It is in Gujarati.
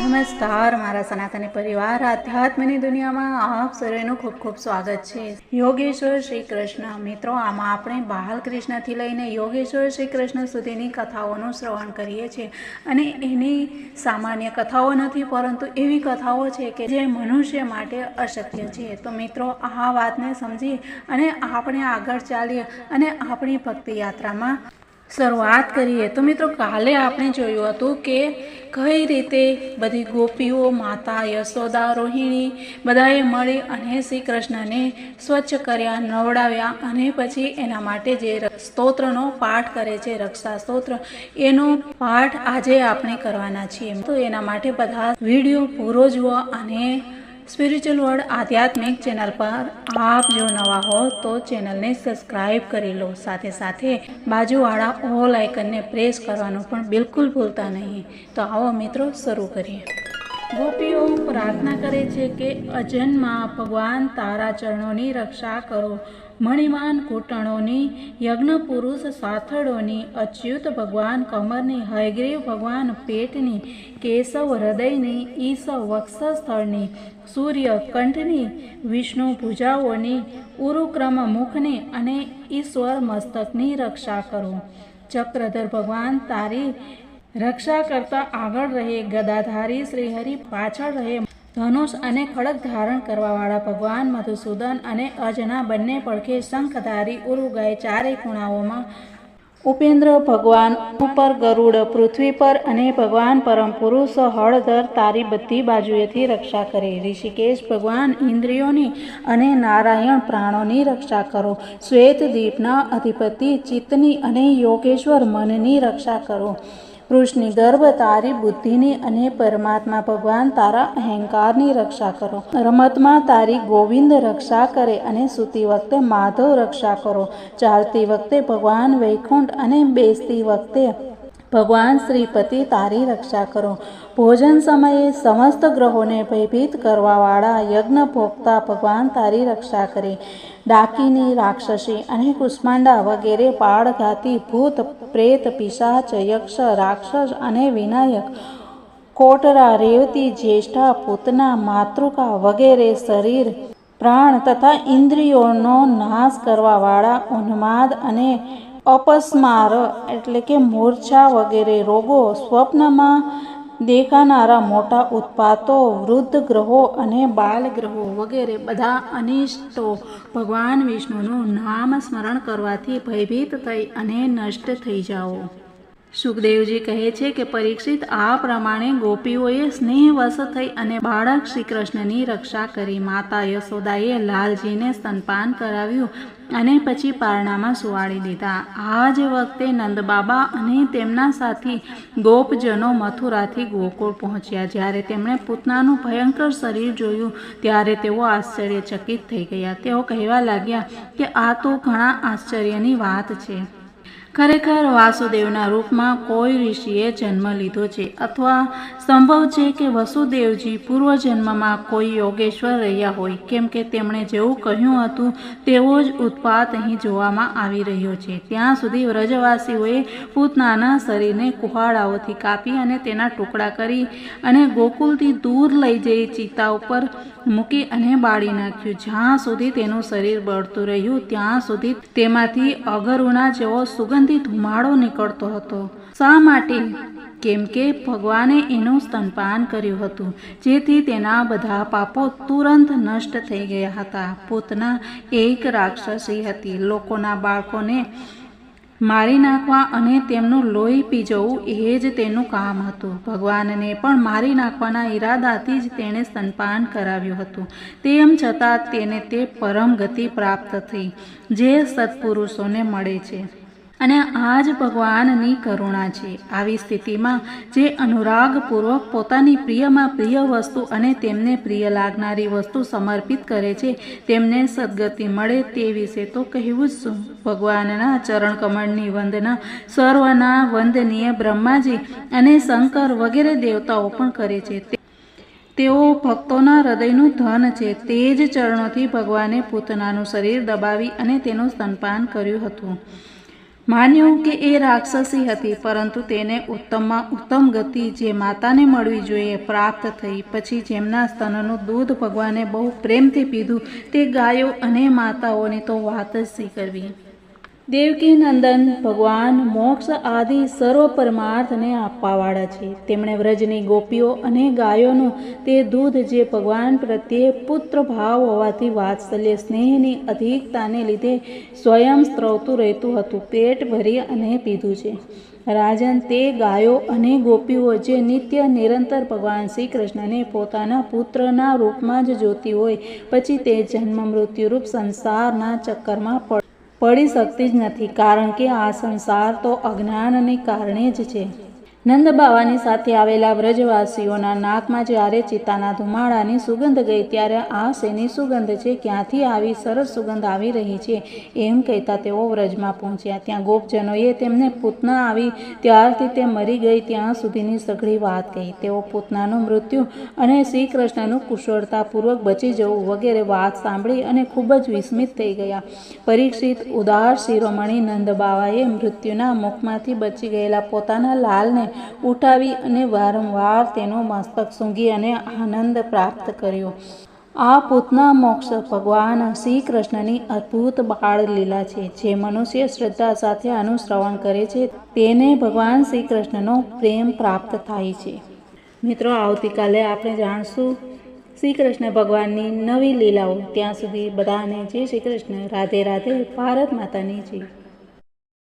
નમસ્કાર. મારા સનાતની પરિવાર, આધ્યાત્મની દુનિયામાં આપ સર્વેનું ખૂબ ખૂબ સ્વાગત છે. યોગેશ્વર શ્રી કૃષ્ણ મિત્રો, આમાં આપણે બાલકૃષ્ણથી લઈને યોગેશ્વર શ્રી કૃષ્ણ સુધીની કથાઓનું શ્રવણ કરીએ છીએ. અને એની સામાન્ય કથાઓ નથી, પરંતુ એવી કથાઓ છે કે જે મનુષ્ય માટે અશક્ય છે. તો મિત્રો, આ વાતને સમજી અને આપણે આગળ ચાલીએ અને આપણી ભક્તિ યાત્રામાં શરૂઆત કરીએ તો મિત્રો કાલે આપણે જોયું હતું કે કઈ રીતે બધી ગોપીઓ, માતા, યશોદા, રોહિણી બધાએ મળી અને શ્રી કૃષ્ણને સ્વચ્છ કર્યા, નવડાવ્યા અને પછી એના માટે જે સ્તોત્રનો પાઠ કરે છે, રક્ષા સ્તોત્ર, એનો પાઠ આજે આપણે કરવાના છીએ. તો એના માટે બધા વીડિયો પૂરો જુઓ અને સ્પિરિચ્યુઅલ વર્લ્ડ આધ્યાત્મિક ચેનલ પર આપ જો નવા હો તો ચેનલને સબસ્ક્રાઇબ કરી લો. સાથે સાથે બાજુવાળા ઓલ આઇકનને પ્રેસ કરવાનું પણ બિલકુલ ભૂલતા નહીં. તો આવો મિત્રો, શરૂ કરીએ. ગોપીઓ પ્રાર્થના કરે છે કે અજન્મા ભગવાન તારા ચરણોની રક્ષા કરો. મણિમાન ઘૂંટણોની યજ્ઞ પુરુષ સાથળોની, અચ્યુત ભગવાન કમરની, હયગ્રીવ ભગવાન પેટની, કેશવ હૃદયની ઈસવ વક્ષસ્થળની, સૂર્ય કંઠની, વિષ્ણુ ભુજાઓની, ઉરુક્રમ મુખની અને ઈશ્વર મસ્તકની રક્ષા કરો. ચક્રધર ભગવાન તારી રક્ષા કરતા આગળ રહે, ગદાધારી શ્રીહરિ પાછળ રહે. ધનુષ અને ખડક ધારણ કરવાવાળા ભગવાન મધુસૂદન અને અજના બંને પડખે શંખધારી ઉરુગાય ચારે ખૂણાઓમાં. ઉપેન્દ્ર ભગવાન ઉપર ગરુડ, પૃથ્વી પર અને ભગવાન પરમ પુરુષ હળધર તારી બધી બાજુએથી રક્ષા કરે. ઋષિકેશ ભગવાન ઇન્દ્રિયોની અને નારાયણ પ્રાણોની રક્ષા કરો. શ્વેત દીપના અધિપતિ ચિત્તની અને યોગેશ્વર મનની રક્ષા કરો. કૃષ્ણની ગર્ભ તારી, બુદ્ધિની અને પરમાત્મા ભગવાન તારા અહંકારની રક્ષા કરો. રમતમાં તારી ગોવિંદ રક્ષા કરે અને સૂતી વખતે માધવ રક્ષા કરો. ચાલતી વખતે ભગવાન વૈકુંઠ અને બેસતી વખતે ભગવાન શ્રીપતિ તારી રક્ષા કરો. ભોજન સમયે સમસ્ત ગ્રહોને ભયભીત કરવાવાળા યજ્ઞ ભોગતા ભગવાન તારી રક્ષા કરે. ડાકીની રાક્ષસી અને કુષ્માંડા વગેરે પાળઘાતી ભૂત, પ્રેત, પિશાચ, યક્ષ, રાક્ષસ અને વિનાયક, કોટરા, રેવતી, જ્યેષ્ઠા, પૂતના, માતૃકા વગેરે શરીર, પ્રાણ તથા ઇન્દ્રિયોનો નાશ કરવાવાળા ઉન્માદ અને અપસ્માર એટલે કે મૂર્છા વગેરે રોગો સ્વપ્નમાં દેખાનારા મોટા ઉત્પાતો, વૃદ્ધ ગ્રહો અને બાલ ગ્રહો વગેરે બધા અનિષ્ટો. ભગવાન વિષ્ણુનું નામ સ્મરણ કરવાથી ભયભીત થઈ અને નષ્ટ થઈ જાઓ. સુખદેવજી કહે છે કે પરીક્ષિત આ પ્રમાણે ગોપીઓએ સ્નેહવશ થઈ અને બાળક શ્રી કૃષ્ણની રક્ષા કરી. માતા યશોદાએ લાલજીને સ્તનપાન કરાવ્યું અને પછી પારણામાં સુવાડી દીધા. આ જ વખતે નંદબાબા અને તેમના સાથી ગોપજનો મથુરાથી ગોકુળ પહોંચ્યા. જ્યારે તેમણે પૂતનાનું ભયંકર શરીર જોયું, ત્યારે તેઓ આશ્ચર્યચકિત થઈ ગયા. તેઓ કહેવા લાગ્યા કે આ તો ઘણા આશ્ચર્યની વાત છે. ખરેખર વાસુદેવના રૂપમાં કોઈ ઋષિએ જન્મ લીધો છે અથવા સંભવ છે કે વસુદેવજી પૂર્વજન્મમાં કોઈ યોગેશ્વર રહ્યા હોય, કેમ કે તેમણે જેવું કહ્યું હતું તેવો જ ઉત્પાત અહીં જોવામાં આવી રહ્યો છે. ત્યાં સુધી વ્રજવાસીઓએ પૂતનાના શરીરને કુહાડાઓથી કાપી અને તેના ટુકડા કરી અને ગોકુલથી દૂર લઈ જઈ ચિતા ઉપર મૂકી અને બાળી નાખ્યું. જ્યાં સુધી તેનું શરીર બળતું રહ્યું, ત્યાં સુધી તેમાંથી અગરુના જેવો સુગંધી ધુમાડો નીકળતો હતો. શા માટે? કેમ કે ભગવાને એનું સ્તનપાન કર્યું હતું, જેથી તેના બધા પાપો તુરંત નષ્ટ થઈ ગયા હતા. પૂતના એક રાક્ષસી હતી. લોકોના બાળકોને મારી નાખવા અને તેમનું લોહી પી જવું એ જ તેનું કામ હતું. ભગવાનને પણ મારી નાખવાના ઈરાદાથી જ તેણે સ્તનપાન કરાવ્યું હતું. તેમ છતાં તેને તે પરમ ગતિ પ્રાપ્ત થઈ, જે સત્પુરુષોને મળે છે. અને આ જ ભગવાનની કરુણા છે. આવી સ્થિતિમાં જે અનુરાગપૂર્વક પોતાની પ્રિયમાં પ્રિય વસ્તુ અને તેમને પ્રિય લાગનારી વસ્તુ સમર્પિત કરે છે, તેમને સદગતિ મળે તે વિશે તો કહેવું જ શું? ભગવાનના ચરણકમળની વંદના સર્વના વંદનીય બ્રહ્માજી અને શંકર વગેરે દેવતાઓ પણ કરે છે. તેઓ ભક્તોના હૃદયનું ધન છે. તે જ ચરણોથી ભગવાને પૂતનાનું શરીર દબાવી અને તેનું સ્તનપાન કર્યું હતું. માન્યું કે એ રાક્ષસી હતી, પરંતુ તેને ઉત્તમમાં ઉત્તમ ગતિ જે માતાને મળવી જોઈએ પ્રાપ્ત થઈ, પછી જેમના સ્તનનું દૂધ ભગવાને બહુ પ્રેમથી પીધું, તે ગાયો અને માતાઓની તો વાત જ શી દેવકી નંદન ભગવાન મોક્ષ આદિ સર્વ પરમાર્થને આપવાવાળા છે. તેમણે વ્રજની ગોપીઓ અને ગાયોનું તે દૂધ જે ભગવાન પ્રત્યે પુત્ર ભાવ હોવાથી વાત્સલ્ય સ્નેહની અધિકતાને લીધે સ્વયં સ્ત્રવતું રહેતું હતું. પેટ ભરી અને પીધું છે. રાજન તે ગાયો અને ગોપીઓ જે નિત્ય નિરંતર ભગવાન શ્રી કૃષ્ણને પોતાના પુત્રના રૂપમાં જ જોતી હોય, પછી તે જન્મ, મૃત્યુરૂપ સંસારના ચક્કરમાં પડ પડી શકતી જ નથી કારણ કે આ સંસાર તો અજ્ઞાનને કારણે જ છે. નંદ બાવાની સાથે આવેલા વ્રજવાસીઓના નાકમાં જ્યારે ચિત્તાના ધુમાડાની સુગંધ ગઈ ત્યારે આ શેની સુગંધ છે? ક્યાંથી આવી? સરસ સુગંધ આવી રહી છે. એમ કહેતા તેઓ વ્રજમાં પહોંચ્યા. ત્યાં ગોપજનોએ તેમને પૂતના આવી ત્યારથી તે મરી ગઈ. ત્યાં સુધીની સઘળી વાત કહી. તેઓ પૂતનાનું મૃત્યુ અને શ્રી કૃષ્ણનું કુશળતાપૂર્વક બચી જવું વગેરે વાત સાંભળી અને ખૂબ જ વિસ્મિત થઈ ગયા. પરીક્ષિત ઉદાર શિરોમણી નંદબાવાએ મૃત્યુના મુખમાંથી બચી ગયેલા પોતાના લાલને ઉઠાવી અને વારંવાર તેનો મસ્તક સૂંઘી અને આનંદ પ્રાપ્ત કર્યો. આ પૂતના મોક્ષ ભગવાન શ્રી કૃષ્ણની અદ્ભુત બાળ લીલા છે. જે મનુષ્ય શ્રદ્ધા સાથે અનુશ્રવણ કરે છે, તેને ભગવાન શ્રી કૃષ્ણનો પ્રેમ પ્રાપ્ત થાય છે. મિત્રો, આવતીકાલે આપણે જાણશું શ્રી કૃષ્ણ ભગવાનની નવી લીલાઓ. ત્યાં સુધી બધાને જય શ્રી કૃષ્ણ. રાધે રાધે. ભારત માતાની જય.